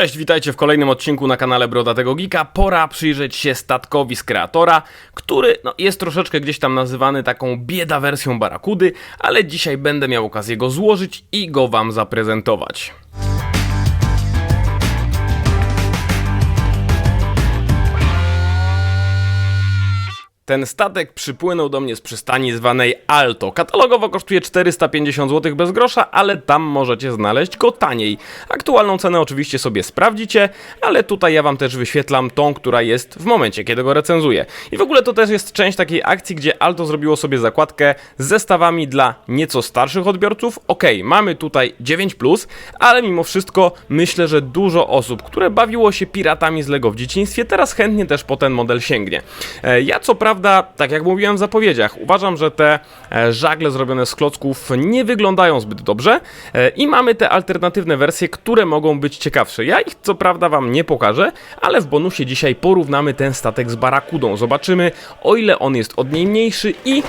Cześć, witajcie w kolejnym odcinku na kanale Brodatego Geeka. Pora przyjrzeć się statkowi z kreatora, który no, jest troszeczkę gdzieś tam nazywany taką bieda wersją Barakudy, ale dzisiaj będę miał okazję go złożyć i go wam zaprezentować. Ten statek przypłynął do mnie z przystani zwanej Alto. Katalogowo kosztuje 450 zł bez grosza, ale tam możecie znaleźć go taniej. Aktualną cenę oczywiście sobie sprawdzicie, ale tutaj ja wam też wyświetlam tą, która jest w momencie, kiedy go recenzuję. I w ogóle to też jest część takiej akcji, gdzie Alto zrobiło sobie zakładkę z zestawami dla nieco starszych odbiorców. Ok, mamy tutaj 9+, ale mimo wszystko myślę, że dużo osób, które bawiło się piratami z Lego w dzieciństwie, teraz chętnie też po ten model sięgnie. E, Ja co prawda, tak jak mówiłem w zapowiedziach, uważam, że te e, żagle zrobione z klocków nie wyglądają zbyt dobrze e, i mamy te alternatywne wersje, które mogą być ciekawsze. Ja ich co prawda wam nie pokażę, ale w bonusie dzisiaj porównamy ten statek z Barakudą. Zobaczymy o ile on jest od niej mniejszy i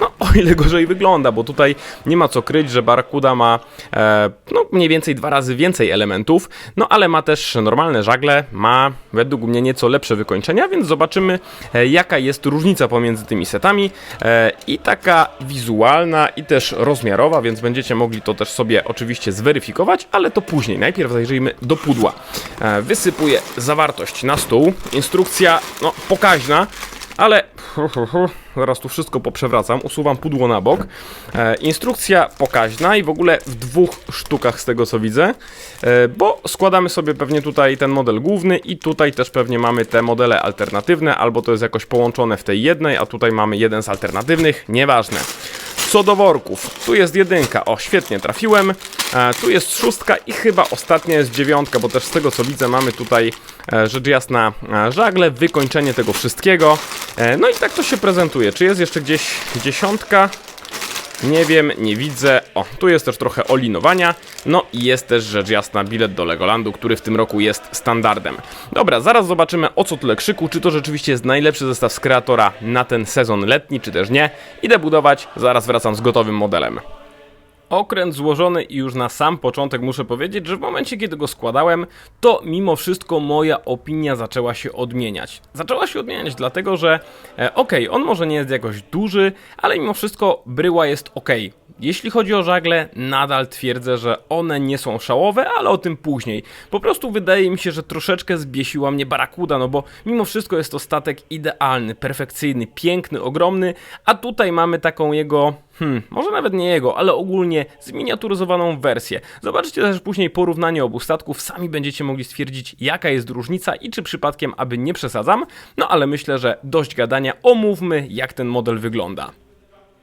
no, o ile gorzej wygląda, bo tutaj nie ma co kryć, że Barracuda ma e, no, mniej więcej dwa razy więcej elementów, no ale ma też normalne żagle, ma według mnie nieco lepsze wykończenia, więc zobaczymy e, jaka jest różnica pomiędzy tymi setami e, i taka wizualna i też rozmiarowa, więc będziecie mogli to też sobie oczywiście zweryfikować, ale to później. Najpierw zajrzyjmy do pudła. E, wysypuję zawartość na stół. Instrukcja, no, pokaźna, ale zaraz tu wszystko poprzewracam, usuwam pudło na bok. E, instrukcja pokaźna i w ogóle w dwóch sztukach z tego co widzę, e, bo składamy sobie pewnie tutaj ten model główny i tutaj też pewnie mamy te modele alternatywne, albo to jest jakoś połączone w tej jednej, a tutaj mamy jeden z alternatywnych, nieważne. Co do worków, tu jest jedynka, o świetnie trafiłem, e, tu jest szóstka i chyba ostatnia jest dziewiątka, bo też z tego co widzę mamy tutaj e, rzecz jasna e, żagle, wykończenie tego wszystkiego, no i tak to się prezentuje. Czy jest jeszcze gdzieś dziesiątka? Nie wiem, nie widzę. O, tu jest też trochę olinowania. No i jest też rzecz jasna bilet do Legolandu, który w tym roku jest standardem. Dobra, zaraz zobaczymy o co tyle krzyku, czy to rzeczywiście jest najlepszy zestaw z kreatora na ten sezon letni, czy też nie. Idę budować, zaraz wracam z gotowym modelem. Okręt złożony i już na sam początek muszę powiedzieć, że w momencie kiedy go składałem, to mimo wszystko moja opinia zaczęła się odmieniać. Zaczęła się odmieniać dlatego, że e, okej, on może nie jest jakoś duży, ale mimo wszystko bryła jest ok. Jeśli chodzi o żagle, nadal twierdzę, że one nie są szałowe, ale o tym później. Po prostu wydaje mi się, że troszeczkę zbiesiła mnie Barakuda, no bo mimo wszystko jest to statek idealny, perfekcyjny, piękny, ogromny, a tutaj mamy taką jego Hmm, może nawet nie jego, ale ogólnie zminiaturyzowaną wersję. Zobaczcie też później porównanie obu statków, sami będziecie mogli stwierdzić jaka jest różnica i czy przypadkiem aby nie przesadzam. No ale myślę, że dość gadania, omówmy jak ten model wygląda.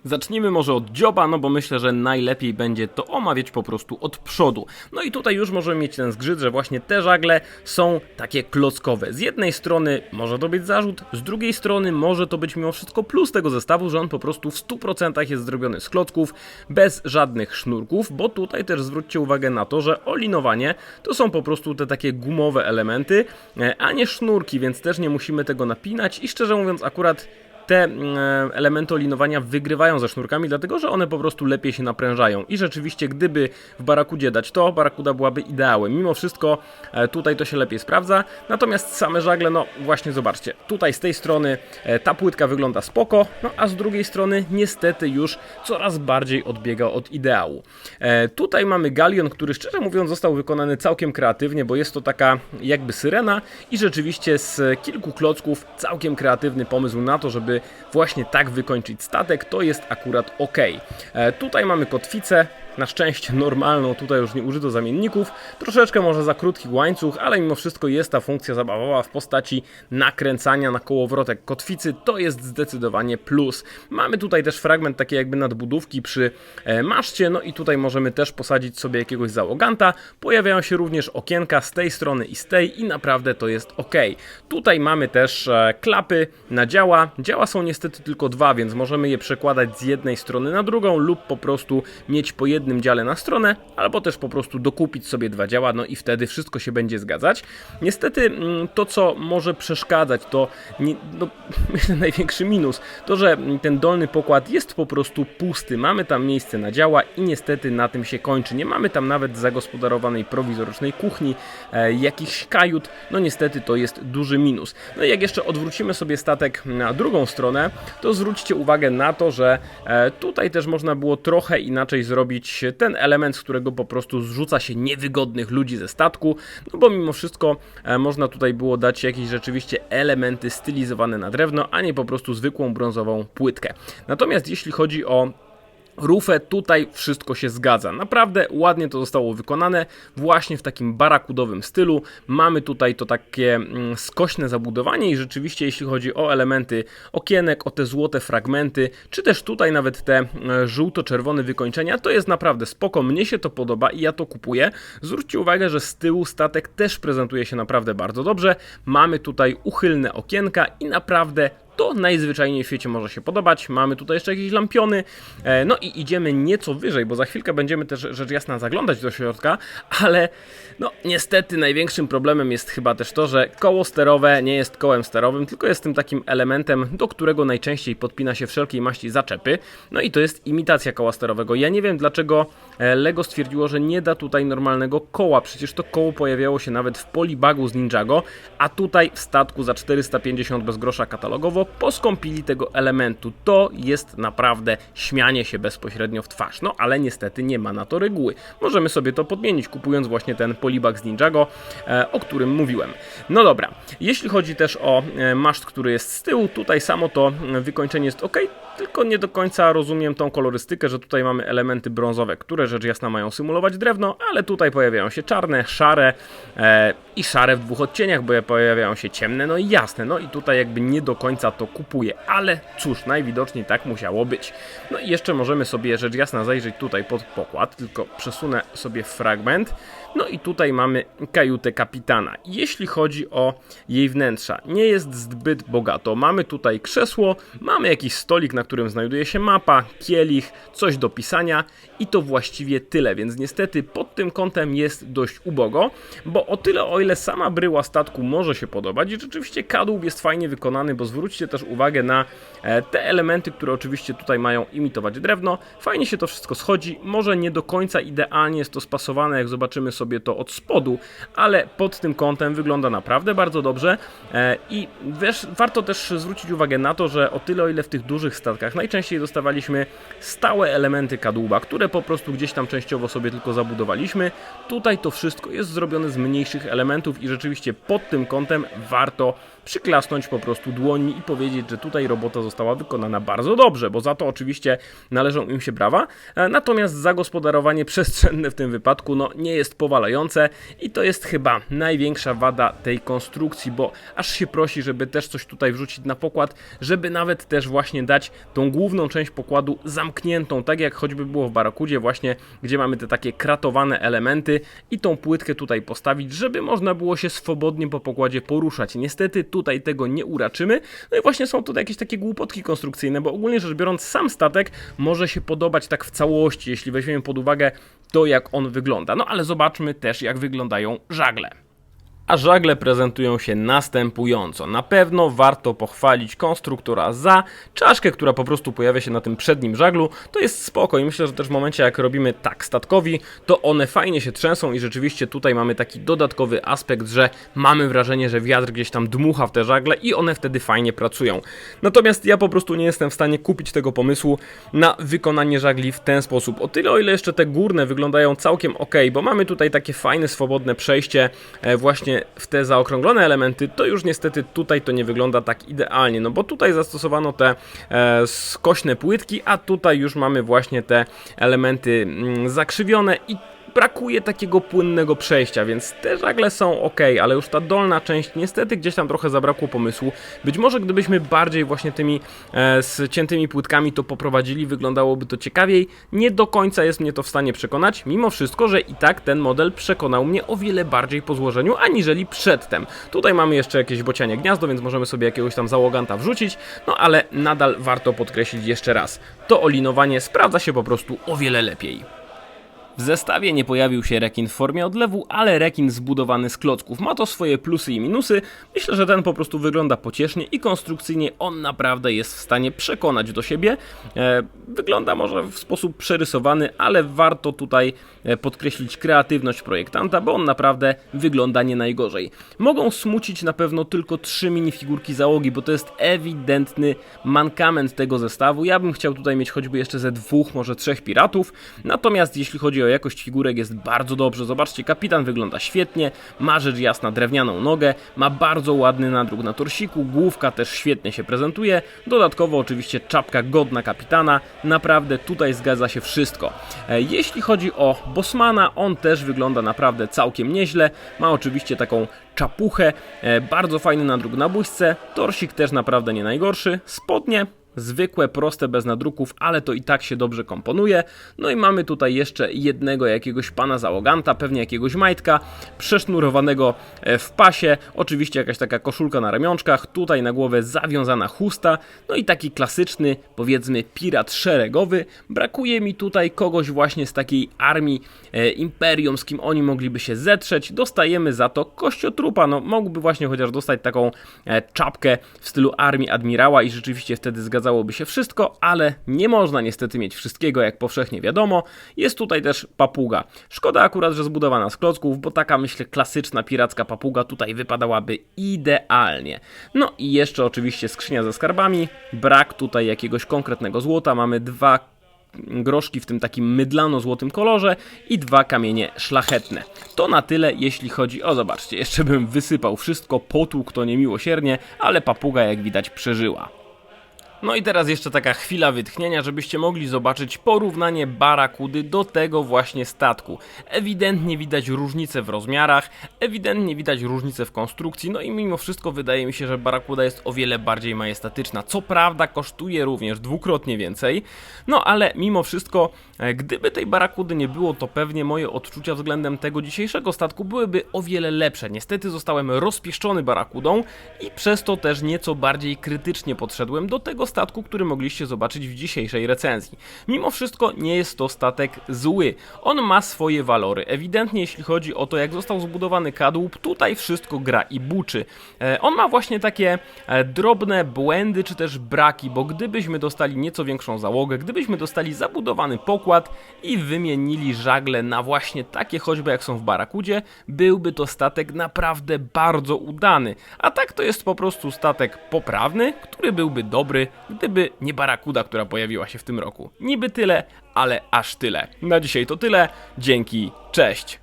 Zacznijmy może od dzioba, no bo myślę, że najlepiej będzie to omawiać po prostu od przodu. No i tutaj już możemy mieć ten zgrzyt, że właśnie te żagle są takie klockowe. Z jednej strony może to być zarzut, z drugiej strony może to być mimo wszystko plus tego zestawu, że on po prostu w 100% jest zrobiony z klocków, bez żadnych sznurków, bo tutaj też zwróćcie uwagę na to, że olinowanie to są po prostu te takie gumowe elementy, e, a nie sznurki, więc też nie musimy tego napinać i szczerze mówiąc akurat te mm, e, elementy olinowania wygrywają ze sznurkami, dlatego że one po prostu lepiej się naprężają. I rzeczywiście, gdyby w Barakudzie dać to, Barakuda byłaby ideałem. Mimo wszystko e, tutaj to się lepiej sprawdza. Natomiast same żagle, no właśnie zobaczcie, tutaj z tej strony e, ta płytka wygląda spoko, no a z drugiej strony niestety już coraz bardziej odbiega od ideału. Tutaj mamy galion, który szczerze mówiąc został wykonany całkiem kreatywnie, bo jest to taka jakby syrena i rzeczywiście z kilku klocków całkiem kreatywny pomysł na to, żeby właśnie tak wykończyć statek, to jest akurat ok. E, tutaj mamy kotwicę, na szczęście normalną, tutaj już nie użyto zamienników, troszeczkę może za krótki łańcuch, ale mimo wszystko jest ta funkcja zabawowa w postaci nakręcania na kołowrotek kotwicy, to jest zdecydowanie plus. Mamy tutaj też fragment takiej jakby nadbudówki przy e, maszcie, no i tutaj możemy też posadzić sobie jakiegoś załoganta, pojawiają się również okienka z tej strony i z tej i naprawdę to jest ok. Tutaj mamy też e, klapy na działa, działa są niestety tylko dwa, więc możemy je przekładać z jednej strony na drugą lub po prostu mieć po jednym jednym dziale na stronę, albo też po prostu dokupić sobie dwa działa, no i wtedy wszystko się będzie zgadzać. Niestety mm, to, co może przeszkadzać, to nie, no, myślę największy minus, to, że ten dolny pokład jest po prostu pusty. Mamy tam miejsce na działa i niestety na tym się kończy. Nie mamy tam nawet zagospodarowanej prowizorycznej kuchni, e, jakichś kajut. No niestety to jest duży minus. No i jak jeszcze odwrócimy sobie statek na drugą stronę, to zwróćcie uwagę na to, że e, tutaj też można było trochę inaczej zrobić ten element, z którego po prostu zrzuca się niewygodnych ludzi ze statku, no bo mimo wszystko e, można tutaj było dać jakieś rzeczywiście elementy stylizowane na drewno, a nie po prostu zwykłą brązową płytkę. Natomiast jeśli chodzi o Rufę, tutaj wszystko się zgadza. Naprawdę ładnie to zostało wykonane, właśnie w takim barakudowym stylu. Mamy tutaj to takie mm, skośne zabudowanie i rzeczywiście jeśli chodzi o elementy okienek, o te złote fragmenty, czy też tutaj nawet te e, żółto-czerwone wykończenia, to jest naprawdę spoko, mnie się to podoba i ja to kupuję. Zwróćcie uwagę, że z tyłu statek też prezentuje się naprawdę bardzo dobrze. Mamy tutaj uchylne okienka i naprawdę to najzwyczajniej w świecie może się podobać. Mamy tutaj jeszcze jakieś lampiony. E, no i idziemy nieco wyżej, bo za chwilkę będziemy też rzecz jasna zaglądać do środka, ale no niestety największym problemem jest chyba też to, że koło sterowe nie jest kołem sterowym, tylko jest tym takim elementem, do którego najczęściej podpina się wszelkiej maści zaczepy. No i to jest imitacja koła sterowego. Ja nie wiem dlaczego e, Lego stwierdziło, że nie da tutaj normalnego koła. Przecież to koło pojawiało się nawet w polibagu z Ninjago, a tutaj w statku za 450 bez grosza katalogowo poskąpili tego elementu. To jest naprawdę śmianie się bezpośrednio w twarz. No ale niestety nie ma na to reguły. Możemy sobie to podmienić, kupując właśnie ten polibag z Ninjago, e, o którym mówiłem. No dobra, jeśli chodzi też o e, maszt, który jest z tyłu, tutaj samo to e, wykończenie jest ok, tylko nie do końca rozumiem tą kolorystykę, że tutaj mamy elementy brązowe, które rzecz jasna mają symulować drewno, ale tutaj pojawiają się czarne, szare e, i szare w dwóch odcieniach, bo pojawiają się ciemne, no i jasne. No i tutaj jakby nie do końca to kupuję, ale cóż, najwidoczniej tak musiało być. No i jeszcze możemy sobie rzecz jasna zajrzeć tutaj pod pokład, tylko przesunę sobie fragment. No i tutaj mamy kajutę kapitana. Jeśli chodzi o jej wnętrza, nie jest zbyt bogato. Mamy tutaj krzesło, mamy jakiś stolik, na którym znajduje się mapa, kielich, coś do pisania i to właściwie tyle, więc niestety pod tym kątem jest dość ubogo, bo o tyle o ile sama bryła statku może się podobać i rzeczywiście kadłub jest fajnie wykonany, bo zwróćcie też uwagę na te elementy, które oczywiście tutaj mają imitować drewno. Fajnie się to wszystko schodzi, może nie do końca idealnie jest to spasowane, jak zobaczymy sobie to od spodu, ale pod tym kątem wygląda naprawdę bardzo dobrze e, i wiesz, warto też zwrócić uwagę na to, że o tyle o ile w tych dużych statkach najczęściej dostawaliśmy stałe elementy kadłuba, które po prostu gdzieś tam częściowo sobie tylko zabudowaliśmy, tutaj to wszystko jest zrobione z mniejszych elementów i rzeczywiście pod tym kątem warto przyklasnąć po prostu dłońmi i powiedzieć, że tutaj robota została wykonana bardzo dobrze, bo za to oczywiście należą im się brawa. E, natomiast zagospodarowanie przestrzenne w tym wypadku no, nie jest powalające i to jest chyba największa wada tej konstrukcji, bo aż się prosi, żeby też coś tutaj wrzucić na pokład, żeby nawet też właśnie dać tą główną część pokładu zamkniętą, tak jak choćby było w Barakudzie właśnie, gdzie mamy te takie kratowane elementy i tą płytkę tutaj postawić, żeby można było się swobodnie po pokładzie poruszać. Niestety tutaj tego nie uraczymy. No i właśnie są tutaj jakieś takie głupotki konstrukcyjne, bo ogólnie rzecz biorąc sam statek może się podobać tak w całości, jeśli weźmiemy pod uwagę to jak on wygląda. No ale zobaczmy też jak wyglądają żagle a żagle prezentują się następująco. Na pewno warto pochwalić konstruktora za czaszkę, która po prostu pojawia się na tym przednim żaglu. To jest spoko i myślę, że też w momencie jak robimy tak statkowi, to one fajnie się trzęsą i rzeczywiście tutaj mamy taki dodatkowy aspekt, że mamy wrażenie, że wiatr gdzieś tam dmucha w te żagle i one wtedy fajnie pracują. Natomiast ja po prostu nie jestem w stanie kupić tego pomysłu na wykonanie żagli w ten sposób. O tyle o ile jeszcze te górne wyglądają całkiem ok, bo mamy tutaj takie fajne, swobodne przejście e, w te zaokrąglone elementy, to już niestety tutaj to nie wygląda tak idealnie, no bo tutaj zastosowano te e, skośne płytki, a tutaj już mamy właśnie te elementy mm, zakrzywione i brakuje takiego płynnego przejścia, więc te żagle są ok, ale już ta dolna część niestety gdzieś tam trochę zabrakło pomysłu. Być może gdybyśmy bardziej właśnie tymi e, ciętymi płytkami to poprowadzili, wyglądałoby to ciekawiej. Nie do końca jest mnie to w stanie przekonać, mimo wszystko, że i tak ten model przekonał mnie o wiele bardziej po złożeniu, aniżeli przedtem. Tutaj mamy jeszcze jakieś bocianie gniazdo, więc możemy sobie jakiegoś tam załoganta wrzucić, no ale nadal warto podkreślić jeszcze raz, to olinowanie sprawdza się po prostu o wiele lepiej. W zestawie nie pojawił się rekin w formie odlewu, ale rekin zbudowany z klocków. Ma to swoje plusy i minusy. Myślę, że ten po prostu wygląda pociesznie i konstrukcyjnie on naprawdę jest w stanie przekonać do siebie. E, wygląda może w sposób przerysowany, ale warto tutaj e, podkreślić kreatywność projektanta, bo on naprawdę wygląda nie najgorzej. Mogą smucić na pewno tylko trzy minifigurki załogi, bo to jest ewidentny mankament tego zestawu. Ja bym chciał tutaj mieć choćby jeszcze ze dwóch, może trzech piratów. Natomiast jeśli chodzi o jakość figurek, jest bardzo dobrze. Zobaczcie, kapitan wygląda świetnie, ma rzecz jasna drewnianą nogę, ma bardzo ładny nadruk na torsiku, główka też świetnie się prezentuje. Dodatkowo oczywiście czapka godna kapitana. Naprawdę tutaj zgadza się wszystko. E, Jeśli chodzi o Bosmana, on też wygląda naprawdę całkiem nieźle. Ma oczywiście taką czapuchę, e, bardzo fajny nadruk na buźce, torsik też naprawdę nie najgorszy, spodnie zwykłe, proste, bez nadruków, ale to i tak się dobrze komponuje. No i mamy tutaj jeszcze jednego jakiegoś pana załoganta, pewnie jakiegoś majtka, przesznurowanego e, w pasie, oczywiście jakaś taka koszulka na ramionczkach, tutaj na głowę zawiązana chusta, no i taki klasyczny, powiedzmy, pirat szeregowy. Brakuje mi tutaj kogoś właśnie z takiej armii e, Imperium, z kim oni mogliby się zetrzeć. Dostajemy za to kościotrupa, no mógłby właśnie chociaż dostać taką e, czapkę w stylu armii admirała i rzeczywiście wtedy zgadzałoby się wszystko, ale nie można niestety mieć wszystkiego, jak powszechnie wiadomo. Jest tutaj też papuga. Szkoda akurat, że zbudowana z klocków, bo taka myślę klasyczna piracka papuga tutaj wypadałaby idealnie. No i jeszcze oczywiście skrzynia ze skarbami. Brak tutaj jakiegoś konkretnego złota. Mamy dwa groszki w tym takim mydlano-złotym kolorze i dwa kamienie szlachetne. To na tyle, jeśli chodzi o, zobaczcie, jeszcze bym wysypał wszystko, potłukł to niemiłosiernie, ale papuga jak widać przeżyła. No i teraz jeszcze taka chwila wytchnienia, żebyście mogli zobaczyć porównanie barakudy do tego właśnie statku. Ewidentnie widać różnice w rozmiarach, ewidentnie widać różnice w konstrukcji, no i mimo wszystko wydaje mi się, że barakuda jest o wiele bardziej majestatyczna. Co prawda kosztuje również dwukrotnie więcej, no ale mimo wszystko, e, gdyby tej barakudy nie było, to pewnie moje odczucia względem tego dzisiejszego statku byłyby o wiele lepsze. Niestety zostałem rozpieszczony barakudą i przez to też nieco bardziej krytycznie podszedłem do tego statku, który mogliście zobaczyć w dzisiejszej recenzji. Mimo wszystko nie jest to statek zły. On ma swoje walory. Ewidentnie jeśli chodzi o to, jak został zbudowany kadłub, tutaj wszystko gra i buczy. E, on ma właśnie takie e, drobne błędy czy też braki, bo gdybyśmy dostali nieco większą załogę, gdybyśmy dostali zabudowany pokład i wymienili żagle na właśnie takie choćby jak są w Barakudzie, byłby to statek naprawdę bardzo udany. A tak to jest po prostu statek poprawny, który byłby dobry, gdyby nie Barakuda, która pojawiła się w tym roku. Niby tyle, ale aż tyle. Na dzisiaj to tyle. Dzięki, cześć.